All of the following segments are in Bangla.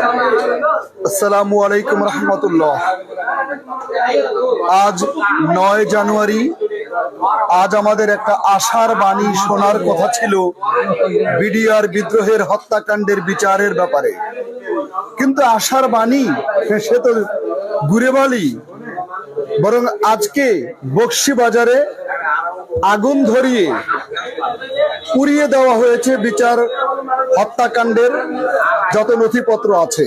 আসসালামু আলাইকুম রহমতুল্লাহ। আজ নয় জানুয়ারি, আজ আমাদের একটা আশার বাণী শোনার কথা ছিল বিডিআর বিদ্রোহের হত্যাকাণ্ডের বিচারের ব্যাপারে। কিন্তু আশার বাণী সে তো ঘুরে বালি বরং আজকে বক্সি বাজারে আগুন ধরিয়ে পুড়িয়ে দেওয়া হয়েছে বিচার হত্যাকাণ্ডের যত নথিপত্র আছে।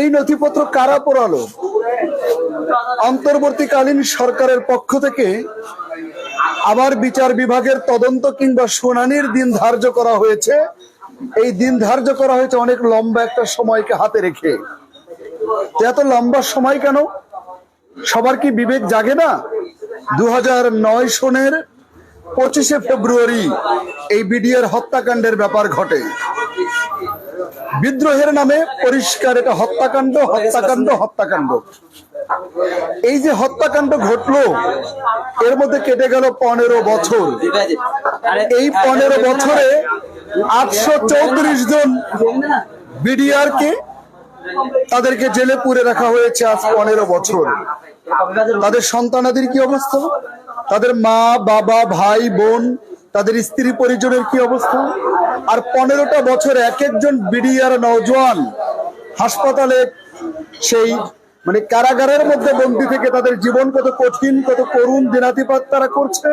এই নথিপত্র কারা পোড়ালো? অন্তর্বর্তীকালীন সরকারের পক্ষ থেকে আবার বিচার বিভাগের তদন্ত কিংবা শুনানির দিন ধার্য করা হয়েছে। এই দিন ধার্য করা হয়েছে অনেক লম্বা একটা সময়কে হাতে রেখে। এত লম্বা সময় কেন? সবার কি বিবেক জাগে না? দু নয় সনের পঁচিশে ফেব্রুয়ারি এই বিডিআর হত্যাকাণ্ডের ব্যাপার ঘটে। বিদ্রোহের নামে পরিষ্কার এটা হত্যাকাণ্ড হত্যাকাণ্ড হত্যাকাণ্ড। এই যে হত্যাকাণ্ড ঘটলো, এর মধ্যে কেটে গেল পনেরো বছর। এই পনেরো বছরে আটশো চৌত্রিশ জন বিডিআর কে তাদেরকে জেলে পুরে রাখা হয়েছে আজ পনেরো বছর। তাদের সন্তানাদের কি অবস্থা? তাদের মা, বাবা, ভাই, বোন তাদের স্ত্রী পরিজনের কি অবস্থা? আর পনেরোটা বছর এক একজন বিডিআর নওজোয়ান হাসপাতালে সেই মানে কারাগারের মধ্যে বন্দি থেকে তাদের জীবন কত কঠিন, কত করুণ দিনাতিপাত তারা করছে?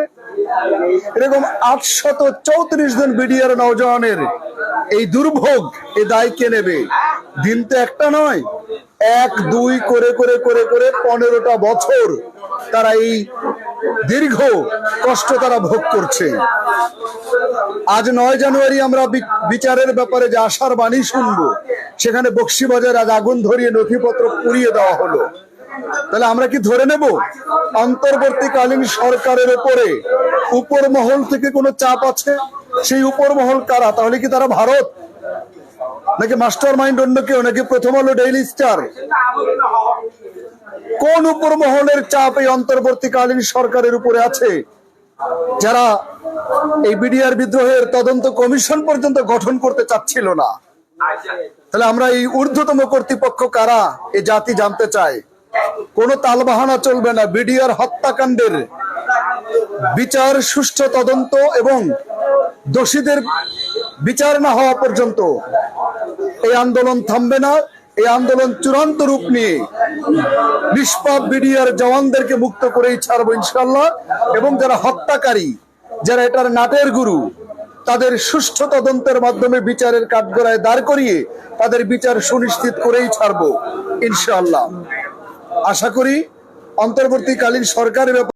এরকম আটশত চৌত্রিশ জন বিডিআর নওজওয়ানের এই দুর্ভোগ, এ দায় কে নেবে? দিন তো একটা নয়। এক, দুই, করে করে করে করে পনেরোটা বছর তারা এই দীর্ঘ কষ্ট তারা ভোগ করছে। আজ নয় জানুয়ারি আমরা বিচারের ব্যাপারে যে আশার বাণী শুনব, সেখানে বক্সিবাজার আজ আগুন ধরিয়ে নথিপত্র পুড়িয়ে দেওয়া হলো। তাহলে আমরা কি ধরে নেব? অন্তর্বর্তীকালীন সরকারের উপরে উপর মহল থেকে কোনো চাপ আছে? সেই উপর মহল কারা? তাহলে কি তারা ভারত? নাকি মাস্টার মাইন্ড অন্য কেউ? নাকি প্রথম আলো ডেইলি স্টার? কোন উপর মহলের চাপ এই অন্তর্বর্তীকালীন সরকারের উপরে আছে? যারা এই বিডিআর বিদ্রোহের তদন্ত কমিশন পর্যন্ত গঠন করতে চাচ্ছিল না। তাহলে আমরা এই ঊর্ধ্বতম কর্তৃপক্ষ কারা? এই জাতি জানতে চায় কোন তালবাহানা চলবে না। বিডিআর হত্যাকাণ্ডের বিচার, সুষ্ঠু তদন্ত এবং দোষীদের বিচার না হওয়া পর্যন্ত এই আন্দোলন থামবে না। এই আন্দোলন চূড়ান্ত রূপ নিয়ে নিষ্পাপ বিডিআর জওয়ানদেরকে মুক্ত করেই ছাড়বো ইনশাল্লাহ এবং যারা হত্যাকারী, যারা এটার নাটের গুরু, তাদের সুষ্ঠু তদন্তের মাধ্যমে বিচারের কাঠগড়ায় দাঁড় করিয়ে তাদের বিচার সুনিশ্চিত করেই ছাড়বো ইনশাআল্লাহ। আশা করি, অন্তর্বর্তীকালীন সরকারের